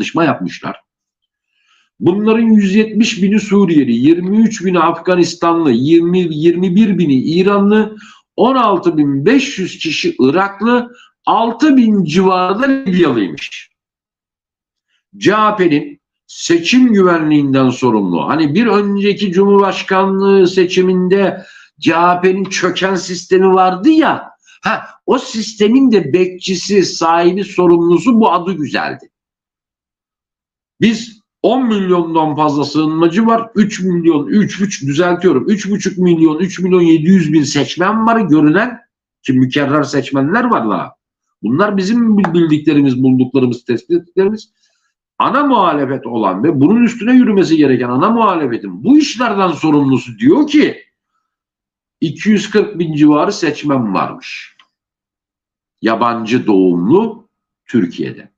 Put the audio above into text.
çalışma yapmışlar. Bunların 170 bini Suriyeli, 23 bini Afganistanlı, 20, 21 bini İranlı, 16.500 kişi Iraklı, 6.000 civarında Libyalıymış. CHP'nin seçim güvenliğinden sorumlu. Hani bir önceki Cumhurbaşkanlığı seçiminde CHP'nin çöken sistemi vardı ya. Ha, o sistemin de bekçisi, sahibi, sorumlusu bu adı güzeldi. Biz 10 milyondan fazla sığınmacı var. 3 milyon, 3, 3 düzeltiyorum. 3,5 milyon, 3 milyon 700 bin seçmen var görünen ki mükerrer seçmenler var la. Bunlar bizim bildiklerimiz, bulduklarımız, tespit ettiklerimiz. Ana muhalefet olan ve bunun üstüne yürümesi gereken ana muhalefetin bu işlerden sorumlusu diyor ki 240 bin civarı seçmen varmış. Yabancı doğumlu Türkiye'de.